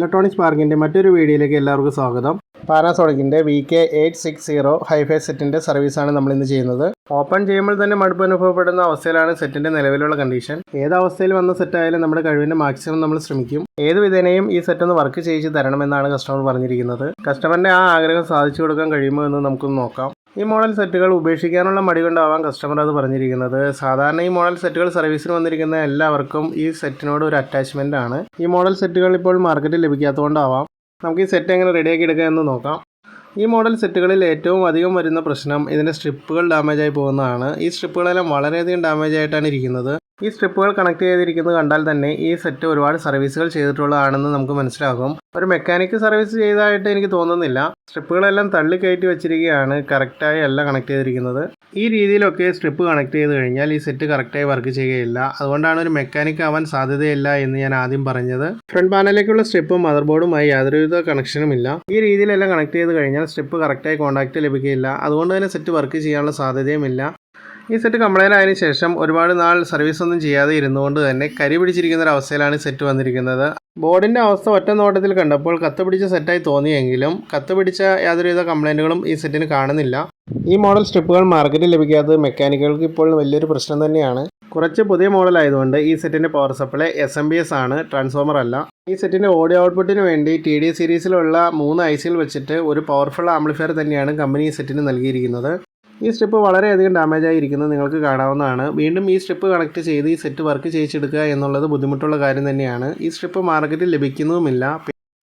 Electronics പാർക്കിന്റെ മറ്റൊരു വീഡിയോയിലേക്ക് എല്ലാവർക്കും സ്വാഗതം. പാനാസോണിക്കിന്റെ V K eight six zero hifi സെറ്റിന്റെ സർവീസാണ് നമ്മൾ ഇന്ന് ചെയ്യുന്നത്. ഓപ്പൺ ചെയ്യുമ്പോൾ തന്നെ മടുപ്പ് അനുഭവപ്പെടുന്ന അവസ്ഥയിലാണ് സെറ്റിന്റെ നിലവിലുള്ള കണ്ടീഷൻ ഏത് അവസ്ഥയിൽ വന്ന സെറ്റായാലും നമ്മുടെ കഴിവിന്റെ മാക്സിമം നമ്മൾ ശ്രമിക്കും. ഏത് വിധേനയും ഈ സെറ്റ് ഒന്ന് വർക്ക് ചെയ്യിച്ച് തരണമെന്നാണ് കസ്റ്റമർ പറഞ്ഞിരിക്കുന്നത്. കസ്റ്റമറിന്റെ ആ ആഗ്രഹം സാധിച്ചു കൊടുക്കാൻ കഴിയുമോ എന്ന് നമുക്കൊന്ന് നോക്കാം. ഈ മോഡൽ സെറ്റുകൾ ഉപേക്ഷിക്കാനുള്ള മടി കൊണ്ടാവാം കസ്റ്റമർ അത് പറഞ്ഞിരിക്കുന്നത്. സാധാരണ ഈ മോഡൽ സെറ്റുകൾ സർവീസിന് വന്നിരിക്കുന്ന എല്ലാവർക്കും ഈ സെറ്റിനോട് ഒരു അറ്റാച്ച്മെന്റ് ആണ്. ഈ മോഡൽ സെറ്റുകൾ ഇപ്പോൾ മാർക്കറ്റിൽ ലഭിക്കാത്തതുകൊണ്ടാവാം. നമുക്ക് ഈ സെറ്റ് എങ്ങനെ റെഡിയാക്കി എടുക്കാം എന്ന് നോക്കാം. ഈ മോഡൽ സെറ്റുകളിൽ ഏറ്റവും അധികം വരുന്ന പ്രശ്നം ഇതിന്റെ സ്ട്രിപ്പുകൾ ഡാമേജ് ആയി പോകുന്നതാണ്. ഈ സ്ട്രിപ്പുകളെല്ലാം വളരെയധികം ഡാമേജ് ആയിട്ടാണ് ഇരിക്കുന്നത്. ഈ സ്ട്രിപ്പുകൾ കണക്ട് ചെയ്തിരിക്കുന്നത് കണ്ടാൽ തന്നെ ഈ സെറ്റ് ഒരുപാട് സർവീസുകൾ ചെയ്തിട്ടുള്ളതാണെന്ന് നമുക്ക് മനസ്സിലാകും. ഒരു മെക്കാനിക് സർവീസ് ചെയ്തതായിട്ട് എനിക്ക് തോന്നുന്നില്ല. സ്ട്രിപ്പുകളെല്ലാം തള്ളി കയറ്റി വെച്ചിരിക്കുകയാണ്. കറക്റ്റായി അല്ല കണക്ട് ചെയ്തിരിക്കുന്നത്. ഈ രീതിയിലൊക്കെ സ്ട്രിപ്പ് കണക്ട് ചെയ്ത് കഴിഞ്ഞാൽ ഈ സെറ്റ് കറക്റ്റായി വർക്ക് ചെയ്യുകയില്ല. അതുകൊണ്ടാണ് ഒരു മെക്കാനിക് ആവാൻ സാധ്യതയില്ല എന്ന് ഞാൻ ആദ്യം പറഞ്ഞത്. ഫ്രണ്ട് പാനലിലേക്കുള്ള സ്ട്രിപ്പും മദർ ബോർഡുമായി യാതൊരുവിധ കണക്ഷനും ഇല്ല. ഈ രീതിയിലെല്ലാം കണക്ട് ചെയ്ത് കഴിഞ്ഞാൽ സ്ട്രിപ്പ് കറക്റ്റായി കോൺടാക്റ്റ് ലഭിക്കുകയില്ല. അതുകൊണ്ട് തന്നെ സെറ്റ് വർക്ക് ചെയ്യാനുള്ള സാധ്യതയുമില്ല ഈ സെറ്റ് കംപ്ലൈന്റ് ആയതിനു ശേഷം ഒരുപാട് നാൾ സർവീസ് ഒന്നും ചെയ്യാതെ ഇരുന്നുകൊണ്ട് തന്നെ കരി പിടിച്ചിരിക്കുന്ന ഒരു അവസ്ഥയിലാണ് സെറ്റ് വന്നിരിക്കുന്നത്. ബോർഡിന്റെ അവസ്ഥ ഒറ്റ നോട്ടത്തിൽ കണ്ടപ്പോൾ കത്ത് പിടിച്ച സെറ്റായി തോന്നിയെങ്കിലും കത്ത് പിടിച്ച യാതൊരുവിധ കംപ്ലൈന്റുകളും ഈ സെറ്റിന് കാണുന്നില്ല. ഈ മോഡൽ സ്ട്രിപ്പുകൾ മാർക്കറ്റിൽ ലഭിക്കാത്തത് മെക്കാനിക്കുകൾക്ക് ഇപ്പോൾ വലിയൊരു പ്രശ്നം തന്നെയാണ്. കുറച്ച് പുതിയ മോഡൽ ആയതുകൊണ്ട് ഈ സെറ്റിന്റെ power supply S M P S ആണ് ട്രാൻസ്ഫോമർ അല്ല. ഈ സെറ്റിന്റെ ഓഡിയോ ഔട്ട്പുട്ടിന് വേണ്ടി ടി ഡി സീരീസിലുള്ള മൂന്ന് ഐ സികൾ വെച്ചിട്ട് ഒരു പവർഫുൾ ആംപ്ലിഫയർ തന്നെയാണ് കമ്പനി ഈ സെറ്റിന് നൽകിയിരിക്കുന്നത്. ഈ സ്ട്രിപ്പ് വളരെയധികം ഡാമേജ് ആയിരിക്കുന്നത് നിങ്ങൾക്ക് കാണാവുന്നതാണ്. വീണ്ടും ഈ സ്ട്രിപ്പ് കണക്ട് ചെയ്ത് ഈ സെറ്റ് വർക്ക് ചെയ്യിച്ചെടുക്കുക എന്നുള്ളത് ബുദ്ധിമുട്ടുള്ള കാര്യം തന്നെയാണ്. ഈ സ്ട്രിപ്പ് മാർക്കറ്റിൽ ലഭിക്കുന്നതുമില്ല.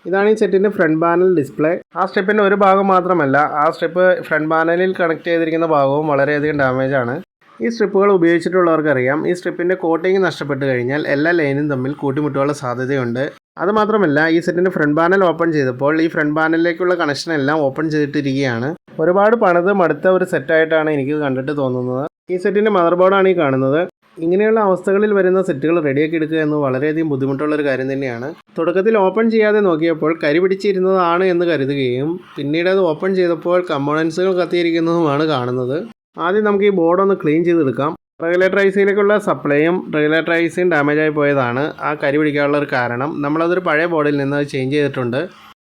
ഇതാണ് ഈ സെറ്റിന്റെ ഫ്രണ്ട് പാനൽ ഡിസ്പ്ലേ ആ സ്ട്രിപ്പിന്റെ ഒരു ഭാഗം മാത്രമല്ല ആ സ്ട്രിപ്പ് ഫ്രണ്ട് പാനലിൽ കണക്ട് ചെയ്തിരിക്കുന്ന ഭാഗവും വളരെയധികം ഡാമേജ് ആണ്. ഈ സ്ട്രിപ്പുകൾ ഉപയോഗിച്ചിട്ടുള്ളവർക്കറിയാം. ഈ സ്ട്രിപ്പിന്റെ കോട്ടിങ് നഷ്ടപ്പെട്ട് കഴിഞ്ഞാൽ എല്ലാ ലൈനും തമ്മിൽ കൂട്ടിമുട്ടുള്ള സാധ്യതയുണ്ട്. അതുമാത്രമല്ല ഈ സെറ്റിന്റെ ഫ്രണ്ട് പാനൽ ഓപ്പൺ ചെയ്തപ്പോൾ ഈ ഫ്രണ്ട് പാനലിലേക്കുള്ള കണക്ഷൻ എല്ലാം ഓപ്പൺ ചെയ്തിട്ടിരിക്കുകയാണ്. ഒരുപാട് പണിത് മടുത്ത ഒരു സെറ്റായിട്ടാണ് എനിക്ക് കണ്ടിട്ട് തോന്നുന്നത്. ഈ സെറ്റിന്റെ മദർ ബോർഡാണ് ഈ കാണുന്നത്. ഇങ്ങനെയുള്ള അവസ്ഥകളിൽ വരുന്ന സെറ്റുകൾ റെഡിയാക്കി എടുക്കുക എന്ന് വളരെയധികം ബുദ്ധിമുട്ടുള്ള ഒരു കാര്യം തന്നെയാണ്. തുടക്കത്തിൽ ഓപ്പൺ ചെയ്യാതെ നോക്കിയപ്പോൾ കരി പിടിച്ചിരുന്നതാണ് എന്ന് കരുതുകയും പിന്നീട് അത് ഓപ്പൺ ചെയ്തപ്പോൾ കമ്പോണൻസുകൾ കത്തിയിരിക്കുന്നതുമാണ് കാണുന്നത്. ആദ്യം നമുക്ക് ഈ ബോർഡ് ഒന്ന് ക്ലീൻ ചെയ്തെടുക്കാം. റെഗുലേറ്റർ ഐസിയിലേക്കുള്ള സപ്ലൈയും റെഗുലേറ്റർ ഐസിയും ഡാമേജ് ആയി പോയതാണ്. ആ കരി പിടിക്കാനുള്ള ഒരു കാരണം. നമ്മളതൊരു പഴയ ബോർഡിൽ നിന്ന് അത് ചേഞ്ച് ചെയ്തിട്ടുണ്ട്.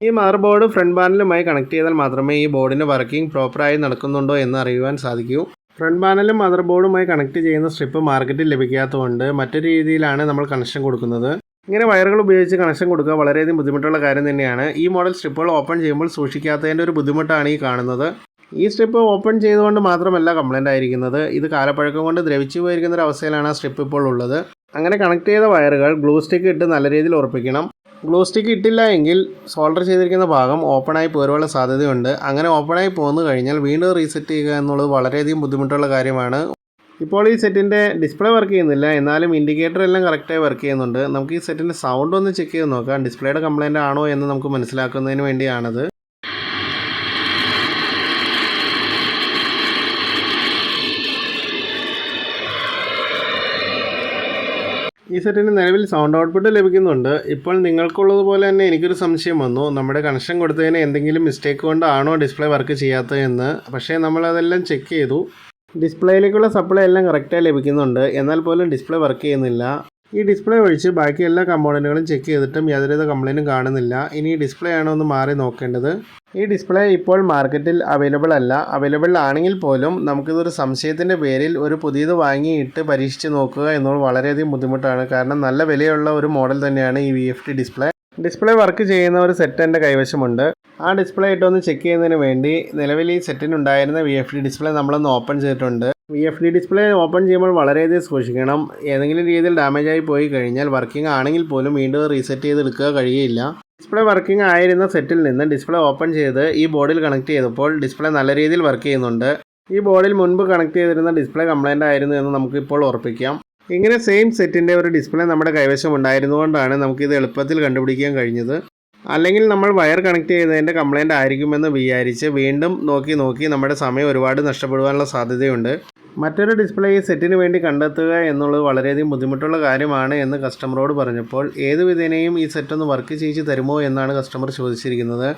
ഈ മദർ ബോർഡ് ഫ്രണ്ട് പാനലുമായി കണക്ട് ചെയ്താൽ മാത്രമേ ഈ ബോർഡിന്റെ വർക്കിംഗ് പ്രോപ്പറായി നടക്കുന്നുണ്ടോ എന്ന് അറിയുവാൻ സാധിക്കൂ. ഫ്രണ്ട് പാനലും മദർ ബോർഡുമായി കണക്ട് ചെയ്യുന്ന സ്ട്രിപ്പ് മാർക്കറ്റിൽ ലഭിക്കാത്തതുകൊണ്ട് മറ്റൊരു രീതിയിലാണ് നമ്മൾ കണക്ഷൻ കൊടുക്കുന്നത്. ഇങ്ങനെ വയറുകൾ ഉപയോഗിച്ച് കണക്ഷൻ കൊടുക്കുക വളരെയധികം ബുദ്ധിമുട്ടുള്ള കാര്യം തന്നെയാണ്. ഈ മോഡൽ സ്ട്രിപ്പുകൾ ഓപ്പൺ ചെയ്യുമ്പോൾ സൂക്ഷിക്കാത്തതിന്റെ ഒരു ബുദ്ധിമുട്ടാണ് ഈ കാണുന്നത്. ഈ സ്ട്രിപ്പ് ഓപ്പൺ ചെയ്തുകൊണ്ട് മാത്രമല്ല കംപ്ലൈന്റ് ആയിരിക്കുന്നത്. ഇത് കാലപ്പഴക്കം കൊണ്ട് ദ്രവിച്ചു പോയിരിക്കുന്ന ഒരു അവസ്ഥയിലാണ് ആ സ്ട്രിപ്പ് ഇപ്പോൾ ഉള്ളത്. അങ്ങനെ കണക്ട് ചെയ്ത വയറുകൾ ഗ്ലൂ സ്റ്റിക്ക് ഇട്ട് നല്ല രീതിയിൽ ഉറപ്പിക്കണം. ഗ്ലൂ സ്റ്റിക്ക് ഇട്ടില്ല എങ്കിൽ സോൾഡർ ചെയ്തിരിക്കുന്ന ഭാഗം ഓപ്പണായി പോരുവാനുള്ള സാധ്യതയുണ്ട്. അങ്ങനെ ഓപ്പണായി പോന്നു കഴിഞ്ഞാൽ വീണ്ടും റീസെറ്റ് ചെയ്യുക എന്നുള്ളത് വളരെയധികം ബുദ്ധിമുട്ടുള്ള കാര്യമാണ്. ഇപ്പോൾ ഈ സെറ്റിന്റെ ഡിസ്പ്ലേ വർക്ക് ചെയ്യുന്നില്ല. എന്നാലും ഇൻഡിക്കേറ്റർ എല്ലാം കറക്റ്റായി വർക്ക് ചെയ്യുന്നുണ്ട്. നമുക്ക് ഈ സെറ്റിന്റെ സൗണ്ട് ഒന്ന് ചെക്ക് ചെയ്ത് നോക്കാം. ഡിസ്പ്ലേയുടെ കംപ്ലൈന്റ് ആണോ എന്ന് നമുക്ക് മനസ്സിലാക്കുന്നതിന് വേണ്ടിയാണത്. ഈ സെറ്റിന് നിലവിൽ സൗണ്ട് ഔട്ട്പുട്ട് ലഭിക്കുന്നുണ്ട്. ഇപ്പോൾ നിങ്ങൾക്കുള്ളതുപോലെ തന്നെ എനിക്കൊരു സംശയം വന്നു. നമ്മുടെ കണക്ഷൻ കൊടുത്തതിന് എന്തെങ്കിലും മിസ്റ്റേക്ക് കൊണ്ടാണോ ഡിസ്പ്ലേ വർക്ക് ചെയ്യാത്തതെന്ന്. പക്ഷേ നമ്മളതെല്ലാം ചെക്ക് ചെയ്തു. ഡിസ്പ്ലേയിലേക്കുള്ള സപ്ലൈ എല്ലാം കറക്റ്റായി ലഭിക്കുന്നുണ്ട്. എന്നാൽ പോലും ഡിസ്പ്ലേ വർക്ക് ചെയ്യുന്നില്ല. ഈ ഡിസ്പ്ലേ ഒഴിച്ച് ബാക്കി എല്ലാ കമ്പോണന്റുകളും ചെക്ക് ചെയ്തിട്ടും യാതൊരുവിധ കംപ്ലൈന്റും കാണുന്നില്ല. ഇനി ഡിസ്പ്ലേ ആണോ ഒന്ന് മാറി നോക്കേണ്ടത്. ഈ ഡിസ്പ്ലേ ഇപ്പോൾ മാർക്കറ്റിൽ അവൈലബിൾ അല്ല. അവൈലബിൾ ആണെങ്കിൽ പോലും നമുക്കിതൊരു സംശയത്തിന്റെ പേരിൽ ഒരു പുതിയത് വാങ്ങിയിട്ട് പരീക്ഷിച്ച് നോക്കുക എന്നുള്ള വളരെയധികം ബുദ്ധിമുട്ടാണ്. കാരണം നല്ല വിലയുള്ള ഒരു മോഡൽ തന്നെയാണ് ഈ V F T display display work ചെയ്യുന്ന ഒരു സെറ്റ് എന്റെ കൈവശമുണ്ട്. ആ ഡിസ്പ്ലേ ഇട്ടൊന്ന് ചെക്ക് ചെയ്യുന്നതിന് വേണ്ടി നിലവിൽ ഈ സെറ്റിനുണ്ടായിരുന്ന വി എഫ് ഡി ഡിസ്പ്ലേ നമ്മളൊന്ന് ഓപ്പൺ ചെയ്തിട്ടുണ്ട്. V F D display open ചെയ്യുമ്പോൾ വളരെയധികം സൂക്ഷിക്കണം. ഏതെങ്കിലും രീതിയിൽ ഡാമേജ് ആയി പോയി കഴിഞ്ഞാൽ വർക്കിംഗ് ആണെങ്കിൽ പോലും വീണ്ടും റീസെറ്റ് ചെയ്ത് എടുക്കുക കഴിയില്ല. ഡിസ്പ്ലേ വർക്കിംഗ് ആയിരുന്ന സെറ്റിൽ നിന്ന് ഡിസ്പ്ലേ ഓപ്പൺ ചെയ്ത് ഈ ബോർഡിൽ കണക്ട് ചെയ്തപ്പോൾ ഡിസ്പ്ലേ നല്ല രീതിയിൽ വർക്ക് ചെയ്യുന്നുണ്ട്. ഈ ബോർഡിൽ മുൻപ് കണക്ട് ചെയ്തിരുന്ന ഡിസ്പ്ലേ കംപ്ലൈന്റ് ആയിരുന്നു എന്ന് നമുക്ക് ഇപ്പോൾ ഉറപ്പിക്കാം. ഇങ്ങനെ സെയിം സെറ്റിന്റെ ഒരു ഡിസ്പ്ലേ നമ്മുടെ കൈവശം ഉണ്ടായിരുന്നുകൊണ്ടാണ് നമുക്കിത് എളുപ്പത്തിൽ കണ്ടുപിടിക്കാൻ കഴിഞ്ഞത്. അല്ലെങ്കിൽ നമ്മൾ വയർ കണക്ട് ചെയ്തതിന്റെ കംപ്ലൈന്റ് ആയിരിക്കുമെന്ന് വിചാരിച്ച് വീണ്ടും നോക്കി നോക്കി നമ്മുടെ സമയം ഒരുപാട് നഷ്ടപ്പെടുവാനുള്ള സാധ്യതയുണ്ട്. മറ്റൊരു ഡിസ്പ്ലേ സെറ്റിന് വേണ്ടി കണ്ടെത്തുക എന്നുള്ളത് വളരെയധികം ബുദ്ധിമുട്ടുള്ള കാര്യമാണ് എന്ന് കസ്റ്റമറോട് പറഞ്ഞപ്പോൾ ഏത് വിധേനയും ഈ സെറ്റൊന്ന് വർക്ക് ചെയ്ത് തരുമോ എന്നാണ് കസ്റ്റമർ ചോദിച്ചിരിക്കുന്നത്.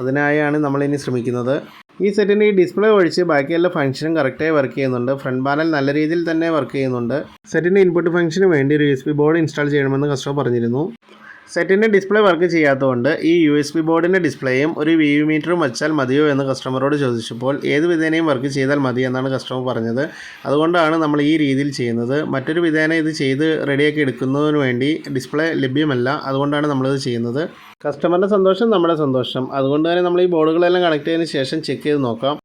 അതിനായാണ് നമ്മളിനി ശ്രമിക്കുന്നത്. ഈ സെറ്റിന്റെ ഈ ഡിസ്പ്ലേ ഒഴിച്ച് ബാക്കി എല്ലാ ഫംഗ്ഷനും കറക്റ്റായി വർക്ക് ചെയ്യുന്നുണ്ട്. ഫ്രണ്ട് പാനൽ നല്ല രീതിയിൽ തന്നെ വർക്ക് ചെയ്യുന്നുണ്ട്. സെറ്റിന്റെ ഇൻപുട്ട് ഫംഗ്ഷന് വേണ്ടി ഒരു യു ബോർഡ് ഇൻസ്റ്റാൾ ചെയ്യണമെന്ന് കസ്റ്റമർ പറഞ്ഞിരുന്നു. സെറ്റിന്റെ ഡിസ്പ്ലേ വർക്ക് ചെയ്യാത്തതുകൊണ്ട് ഈ യു എസ് ബി ബോർഡിന്റെ ഡിസ്പ്ലേയും ഒരു വി വി മീറ്ററും വച്ചാൽ മതിയോ എന്ന് കസ്റ്റമറോട് ചോദിച്ചപ്പോൾ ഏത് വിധേനയും വർക്ക് ചെയ്താൽ മതി എന്നാണ് കസ്റ്റമർ പറഞ്ഞത്. അതുകൊണ്ടാണ് നമ്മൾ ഈ രീതിയിൽ ചെയ്യുന്നത്. മറ്റൊരു വിധേന ഇത് ചെയ്ത് റെഡിയാക്കി എടുക്കുന്നതിന് വേണ്ടി ഡിസ്പ്ലേ ലഭ്യമല്ല. അതുകൊണ്ടാണ് നമ്മളിത് ചെയ്യുന്നത്. കസ്റ്റമറിന്റെ സന്തോഷം നമ്മുടെ സന്തോഷം. അതുകൊണ്ട് തന്നെ നമ്മൾ ഈ ബോർഡുകളെല്ലാം കണക്ട് ചെയ്തതിന് ശേഷം ചെക്ക് ചെയ്ത് നോക്കാം.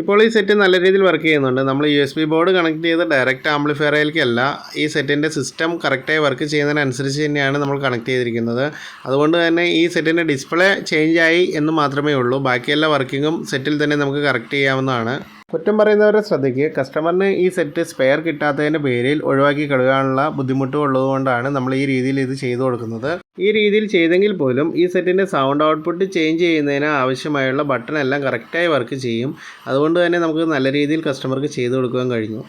ഇപ്പോൾ ഈ സെറ്റ് നല്ല രീതിയിൽ വർക്ക് ചെയ്യുന്നുണ്ട്. നമ്മൾ U S B board connect ചെയ്ത് ഡയറക്റ്റ് ആംപ്ലിഫയറിലേക്കല്ല ഈ സെറ്റിന്റെ സിസ്റ്റം കറക്റ്റായി വർക്ക് ചെയ്യുന്നതിനനുസരിച്ച് തന്നെയാണ് നമ്മൾ കണക്ട് ചെയ്തിരിക്കുന്നത്. അതുകൊണ്ട് തന്നെ ഈ സെറ്റിന്റെ ഡിസ്പ്ലേ ചേഞ്ച് ആയി എന്ന് മാത്രമേ ഉള്ളൂ. ബാക്കിയെല്ലാ വർക്കിങ്ങും സെറ്റിൽ തന്നെ നമുക്ക് കറക്റ്റ് ചെയ്യാവുന്നതാണ്. കുറ്റം പറയുന്നവരെ ശ്രദ്ധിക്കുക കസ്റ്റമറിന് ഈ സെറ്റ് സ്പെയർ കിട്ടാത്തതിന്റെ പേരിൽ ഒഴിവാക്കി കളയാനുള്ള ബുദ്ധിമുട്ട് ഉള്ളതുകൊണ്ടാണ് നമ്മൾ ഈ രീതിയിൽ ഇത് ചെയ്തു കൊടുക്കുന്നത്. ഈ രീതിയിൽ ചെയ്തെങ്കിൽ പോലും ഈ സെറ്റിന്റെ സൗണ്ട് ഔട്ട്പുട്ട് ചേഞ്ച് ചെയ്യുന്നതിന് ആവശ്യമായുള്ള ബട്ടൺ എല്ലാം കറക്റ്റായി വർക്ക് ചെയ്യും. അതുകൊണ്ട് തന്നെ നമുക്ക് നല്ല രീതിയിൽ കസ്റ്റമർക്ക് ചെയ്തു കൊടുക്കാൻ കഴിഞ്ഞു.